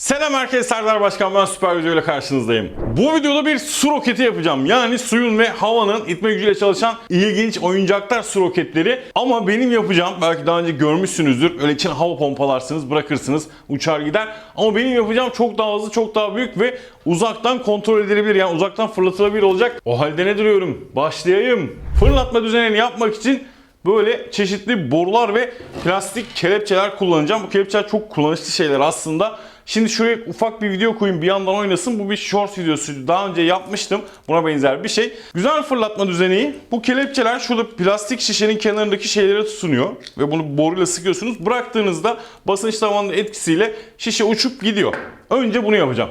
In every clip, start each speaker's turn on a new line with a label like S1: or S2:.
S1: Selam herkese Serdar Başkan ben süper video ile karşınızdayım. Bu videoda bir su roketi yapacağım. Yani suyun ve havanın itme gücüyle çalışan ilginç oyuncaklar su roketleri. Ama benim yapacağım belki daha önce görmüşsünüzdür. Öyle için hava pompalarsınız bırakırsınız uçar gider. Ama benim yapacağım çok daha hızlı çok daha büyük ve uzaktan kontrol edilebilir yani uzaktan fırlatılabilir olacak. O halde ne duruyorum? Başlayayım. Fırlatma düzenini yapmak için böyle çeşitli borular ve plastik kelepçeler kullanacağım. Bu kelepçeler çok kullanışlı şeyler aslında. Şimdi şuraya ufak bir video koyayım bir yandan oynasın. Bu bir short videosu. Daha önce yapmıştım. Buna benzer bir şey. Güzel fırlatma düzeni. Bu kelepçeler şurada plastik şişenin kenarındaki şeylere tutunuyor. Ve bunu boruyla sıkıyorsunuz. Bıraktığınızda basınç tavanının etkisiyle şişe uçup gidiyor. Önce bunu yapacağım.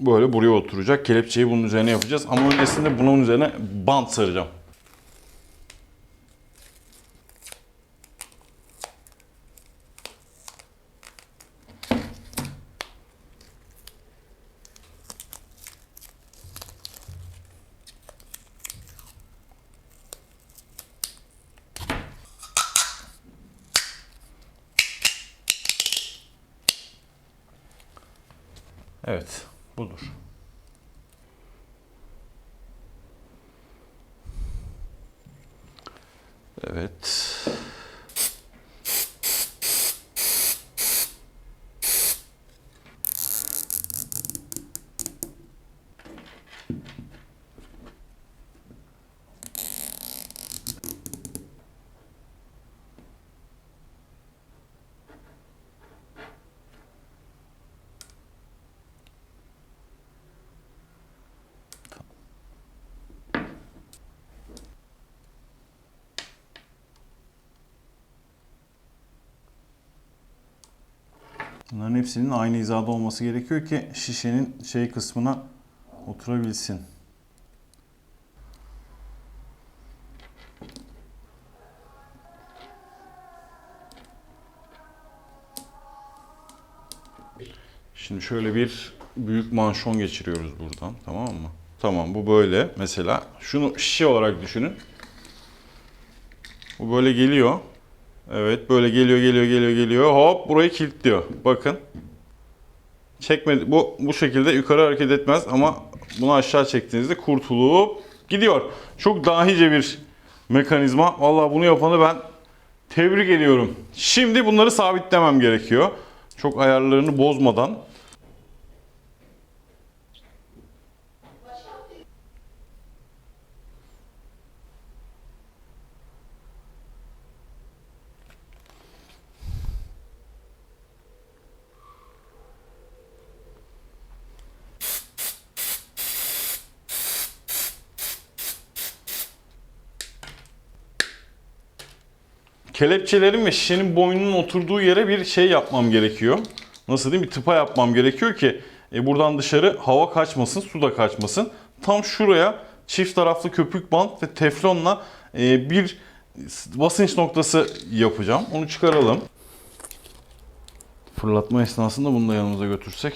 S1: Böyle buraya oturacak. Kelepçeyi bunun üzerine yapacağız. Ama öncesinde bunun üzerine bant saracağım. Evet, budur. Evet. Bunların hepsinin aynı hizada olması gerekiyor ki şişenin şey kısmına oturabilsin. Şimdi şöyle bir büyük manşon geçiriyoruz buradan tamam mı? Tamam bu böyle mesela şunu şişe olarak düşünün. Bu böyle geliyor. Evet böyle geliyor geliyor geliyor geliyor. Hop burayı kilitliyor. Bakın. Çekmedi. Bu bu şekilde yukarı hareket etmez ama bunu aşağı çektiğinizde kurtulup gidiyor. Çok dahice bir mekanizma. Vallahi bunu yapanı ben tebrik ediyorum. Şimdi bunları sabitlemem gerekiyor. Çok ayarlarını bozmadan. Kelepçelerin ve şişenin boynunun oturduğu yere bir şey yapmam gerekiyor. Nasıl diyeyim? Bir tıpa yapmam gerekiyor ki e, buradan dışarı hava kaçmasın, su da kaçmasın. Tam şuraya çift taraflı köpük bant ve teflonla e, bir basınç noktası yapacağım. Onu çıkaralım. Fırlatma esnasında bunu da yanımıza götürsek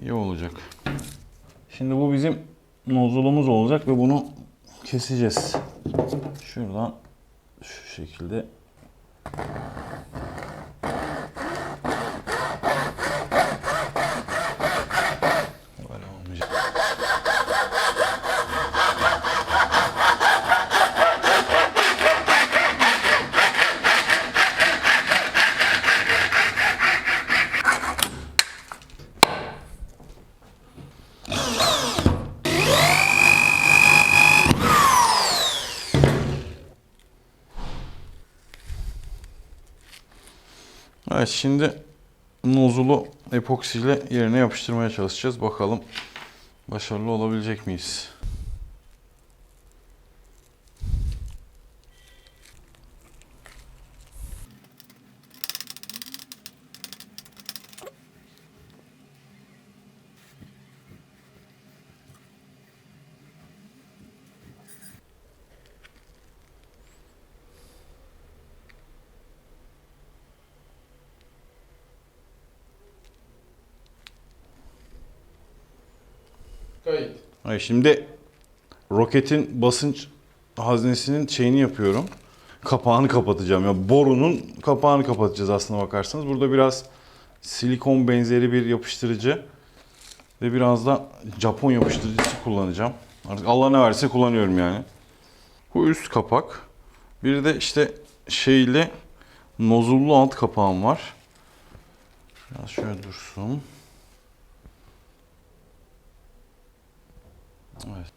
S1: iyi olacak. Şimdi bu bizim nozulumuz olacak ve bunu keseceğiz. Şuradan şu şekilde böyle olmayacak. Evet şimdi nozulu epoksiyle yerine yapıştırmaya çalışacağız. Bakalım başarılı olabilecek miyiz? Şimdi roketin basınç haznesinin şeyini yapıyorum. Kapağını kapatacağım. Ya borunun kapağını kapatacağız aslına bakarsanız. Burada biraz silikon benzeri bir yapıştırıcı ve biraz da Japon yapıştırıcısı kullanacağım. Artık Allah ne verse kullanıyorum yani. Bu üst kapak. Bir de işte şeyli nozullu alt kapağım var. Biraz şöyle dursun. Evet.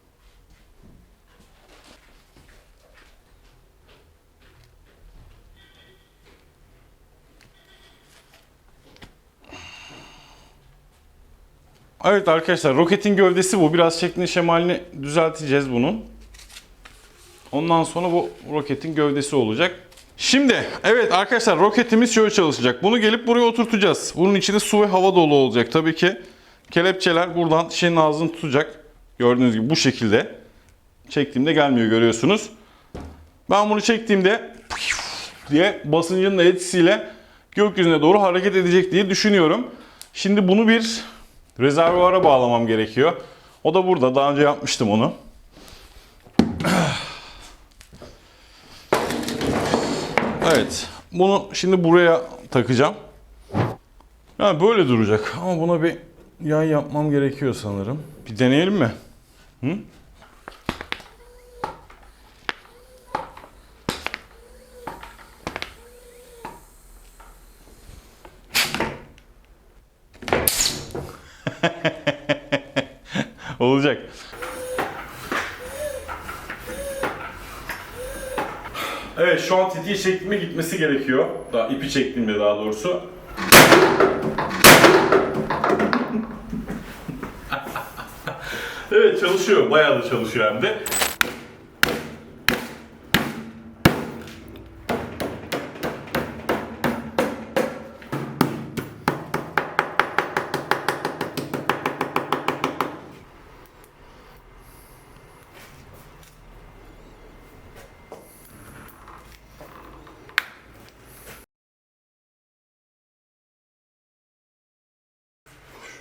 S1: Evet arkadaşlar roketin gövdesi bu. Biraz şeklini şemalini düzelteceğiz bunun. Ondan sonra bu roketin gövdesi olacak. Şimdi evet arkadaşlar roketimiz şöyle çalışacak. Bunu gelip buraya oturtacağız. Bunun içinde su ve hava dolu olacak tabii ki. Kelepçeler buradan şişenin ağzını tutacak. Gördüğünüz gibi bu şekilde. Çektiğimde gelmiyor görüyorsunuz. Ben bunu çektiğimde diye basıncın da etkisiyle gökyüzüne doğru hareket edecek diye düşünüyorum. Şimdi bunu bir rezervuara bağlamam gerekiyor. O da burada. Daha önce yapmıştım onu. Evet. Bunu şimdi buraya takacağım. Yani böyle duracak. Ama buna bir yay yapmam gerekiyor sanırım. Bir deneyelim mi? Hı? Olacak. Evet şu an tetiği çektiğime gitmesi gerekiyor. Daha ipi çektiğimde daha doğrusu. Çalışıyor. Bayağı da çalışıyor hem de.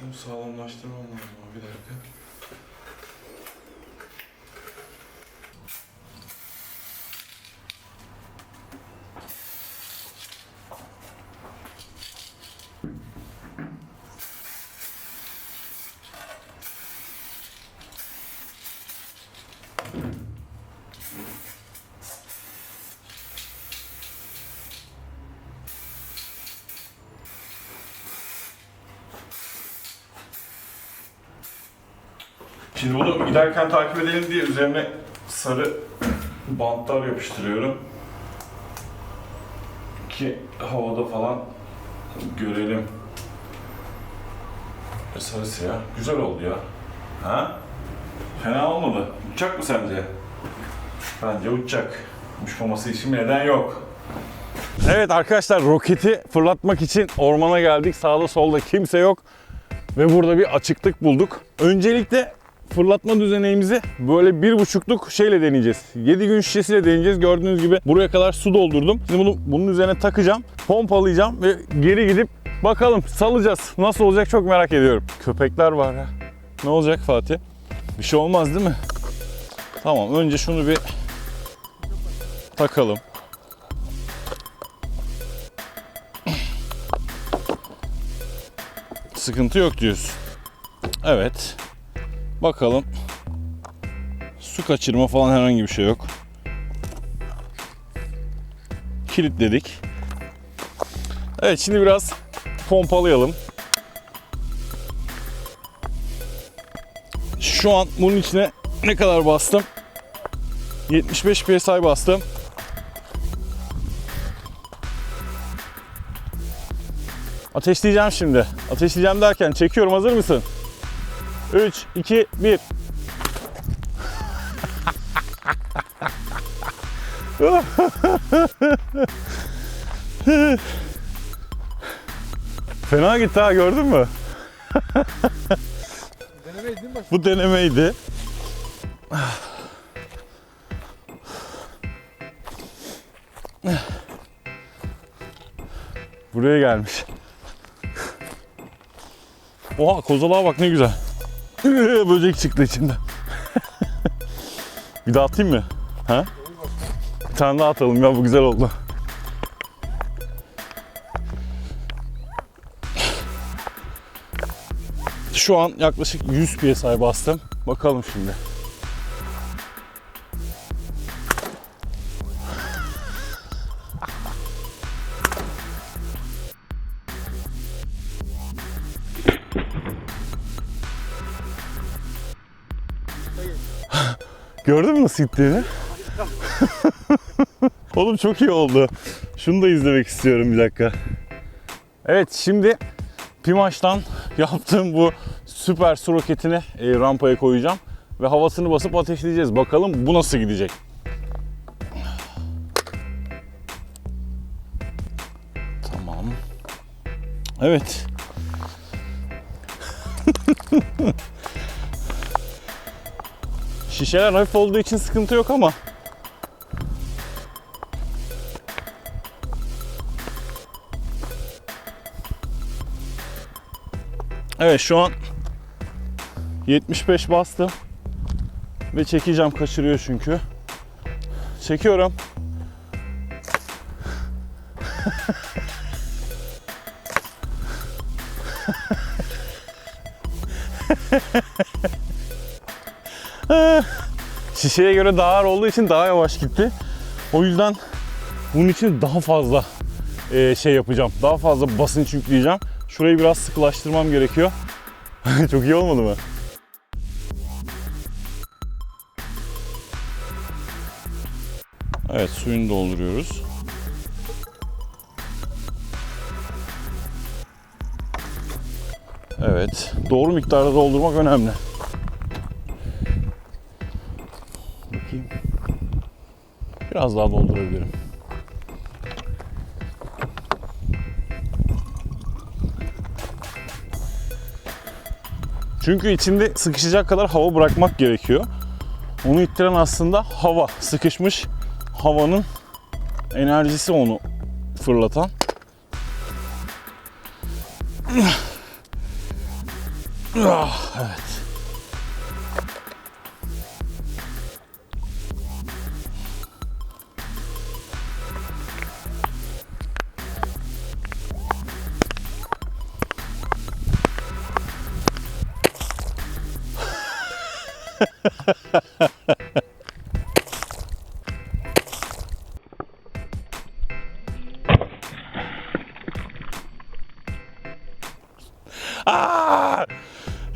S1: Şunu sağlamlaştırmam lazım bir dakika. Şimdi bunu giderken takip edelim diye üzerine sarı bantlar yapıştırıyorum. Ki havada falan görelim. E, Sarı siyah. Güzel oldu ya. Ha? Fena olmadı. Uçacak mı sence? Bence uçacak. Uçmaması için neden yok. Evet arkadaşlar roketi fırlatmak için ormana geldik. Sağda solda kimse yok. Ve burada bir açıklık bulduk. Öncelikle fırlatma düzeneğimizi böyle bir buçukluk şeyle deneyeceğiz. 7 gün şişesiyle deneyeceğiz. Gördüğünüz gibi buraya kadar su doldurdum. Şimdi bunu bunun üzerine takacağım. Pompalayacağım ve geri gidip bakalım salacağız. Nasıl olacak çok merak ediyorum. Köpekler var ya. Ne olacak Fatih? Bir şey olmaz değil mi? Tamam önce şunu bir takalım. Sıkıntı yok diyorsun. Evet. Bakalım. Su kaçırma falan herhangi bir şey yok. Kilitledik. Evet şimdi biraz pompalayalım. Şu an bunun içine ne kadar bastım? 75 psi bastım. Ateşleyeceğim şimdi. Ateşleyeceğim derken çekiyorum. Hazır mısın? 3, 2, 1. Fena gitti ha gördün mü?
S2: Denemeyiz değil mi?
S1: Bu denemeydi. Buraya gelmiş. Oha kozalağa bak ne güzel. Böcek çıktı içinden. bir daha atayım mı? Ha? Bir tane daha atalım ya bu güzel oldu. Şu an yaklaşık 100 psi'ye bastım. Bakalım şimdi. Gördün mü nasıl gittiğini? Oğlum çok iyi oldu. Şunu da izlemek istiyorum bir dakika. Evet şimdi Pimaş'tan yaptığım bu süper su roketini e, rampaya koyacağım. Ve havasını basıp ateşleyeceğiz. Bakalım bu nasıl gidecek. Tamam. Evet. Şişeler hafif olduğu için sıkıntı yok ama Evet şu an 75 bastım ve çekeceğim kaçırıyor çünkü. Çekiyorum. Şişeye göre daha ağır olduğu için daha yavaş gitti. O yüzden bunun için daha fazla e, şey yapacağım. Daha fazla basınç yükleyeceğim. Şurayı biraz sıkılaştırmam gerekiyor. Çok iyi olmadı mı? Evet suyunu dolduruyoruz. Evet. Doğru miktarda doldurmak önemli. Biraz daha doldurabilirim. Çünkü içinde sıkışacak kadar hava bırakmak gerekiyor. Onu ittiren aslında hava. Sıkışmış havanın enerjisi onu fırlatan. Ah, Evet.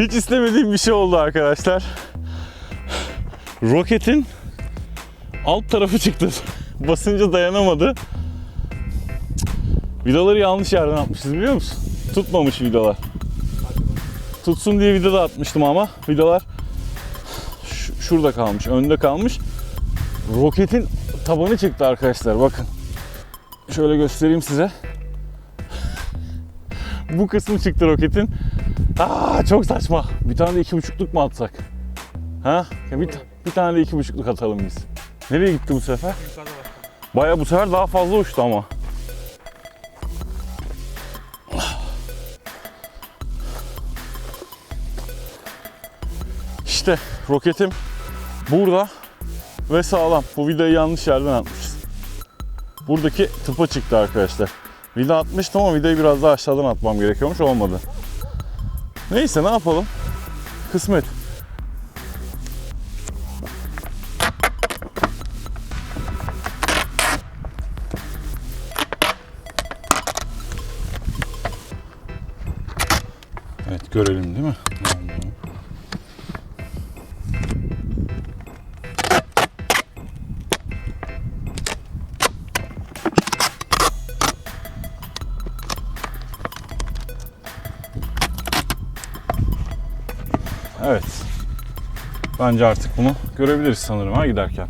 S1: Hiç istemediğim bir şey oldu arkadaşlar. Roketin alt tarafı çıktı. Basınca dayanamadı. Vidaları yanlış yerden atmışız biliyor musun? Tutmamış vidalar. Tutsun diye vida da atmıştım ama vidalar şurada kalmış, önde kalmış. Roketin tabanı çıktı arkadaşlar bakın. Şöyle göstereyim size. Bu kısmı çıktı roketin. Aa çok saçma. Bir tane de iki buçukluk mu atsak? Ha? Ya bir, bir tane de iki buçukluk atalım biz. Nereye gitti bu sefer? Baya bu sefer daha fazla uçtu ama. İşte roketim burada ve sağlam. Bu vidayı yanlış yerden atmışız. Buradaki tıpa çıktı arkadaşlar. Vida atmıştım ama vidayı biraz daha aşağıdan atmam gerekiyormuş olmadı. Neyse ne yapalım? Kısmet. Evet görelim değil mi? Bence artık bunu görebiliriz sanırım ha giderken.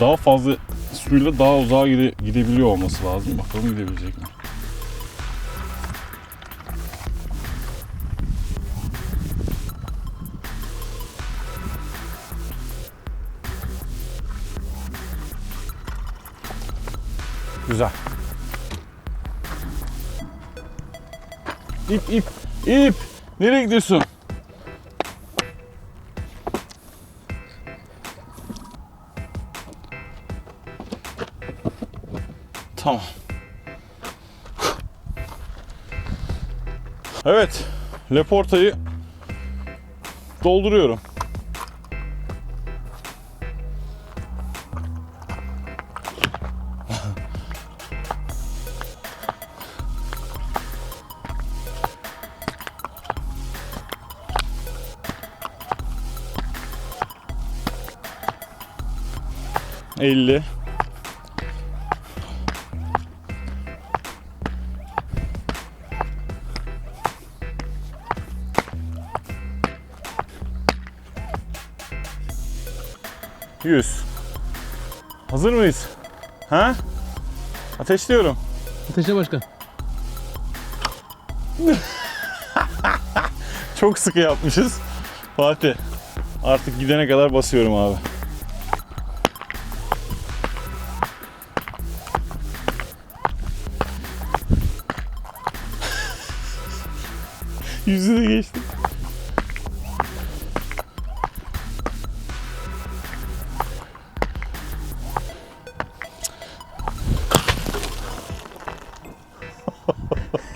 S1: Daha fazla suyla daha uzağa gide- gidebiliyor olması lazım. Bakalım gidebilecek mi? Güzel. İp ip ip. Nereye gidiyorsun? Leporta'yı dolduruyorum. Elli. Yüz. Hazır mıyız? Ha? Ateşliyorum.
S2: Ateşe başkan.
S1: Çok sıkı yapmışız. Fatih. Artık gidene kadar basıyorum abi. Yüzü de geçti.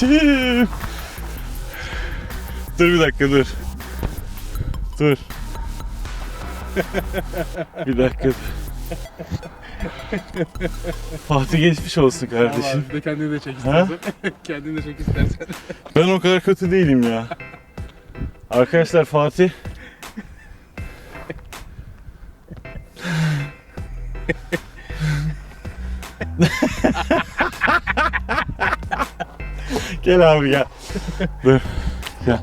S1: kardeşim. Dur bir dakika dur. Dur. bir dakika. Fatih geçmiş olsun kardeşim.
S2: de kendini de çek
S1: Ha?
S2: istersen. kendini de çek istersen.
S1: Ben o kadar kötü değilim ya. Arkadaşlar Fatih Gel abi gel. Dur. Gel.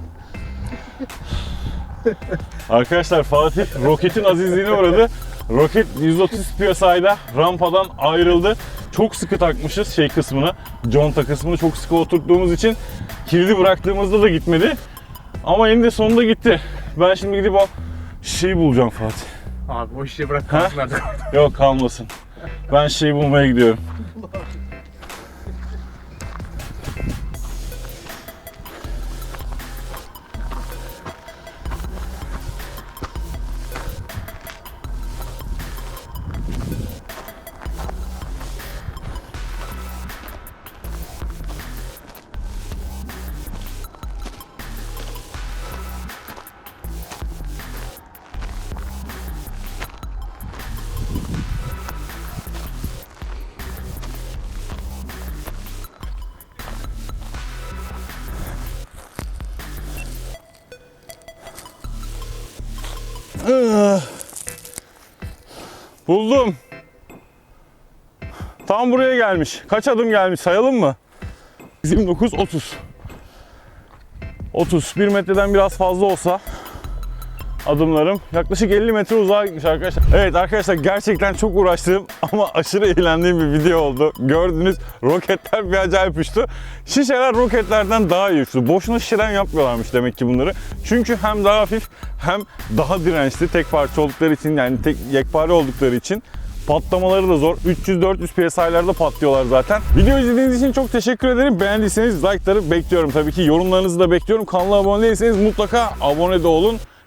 S1: Arkadaşlar Fatih roketin azizliğine uğradı. Roket 130 PSI'da rampadan ayrıldı. Çok sıkı takmışız şey kısmını, conta kısmını çok sıkı oturttuğumuz için kilidi bıraktığımızda da gitmedi. Ama eninde sonunda gitti. Ben şimdi gidip o şeyi bulacağım Fatih.
S2: Abi o işi bırak kalsın artık.
S1: Yok kalmasın. Ben şeyi bulmaya gidiyorum. Buldum. Tam buraya gelmiş. Kaç adım gelmiş sayalım mı? 29 30. 30 1 metreden biraz fazla olsa adımlarım yaklaşık 50 metre uzağa gitmiş arkadaşlar. Evet arkadaşlar gerçekten çok uğraştığım ama aşırı eğlendiğim bir video oldu. Gördünüz roketler bir acayip uçtu. Şişeler roketlerden daha iyi uçtu. Boşuna şişeden yapmıyorlarmış demek ki bunları. Çünkü hem daha hafif hem daha dirençli tek parça oldukları için yani tek yekpare oldukları için Patlamaları da zor. 300-400 PSI'larda patlıyorlar zaten. Video izlediğiniz için çok teşekkür ederim. Beğendiyseniz like'ları bekliyorum tabii ki. Yorumlarınızı da bekliyorum. Kanala abone değilseniz mutlaka abone de olun.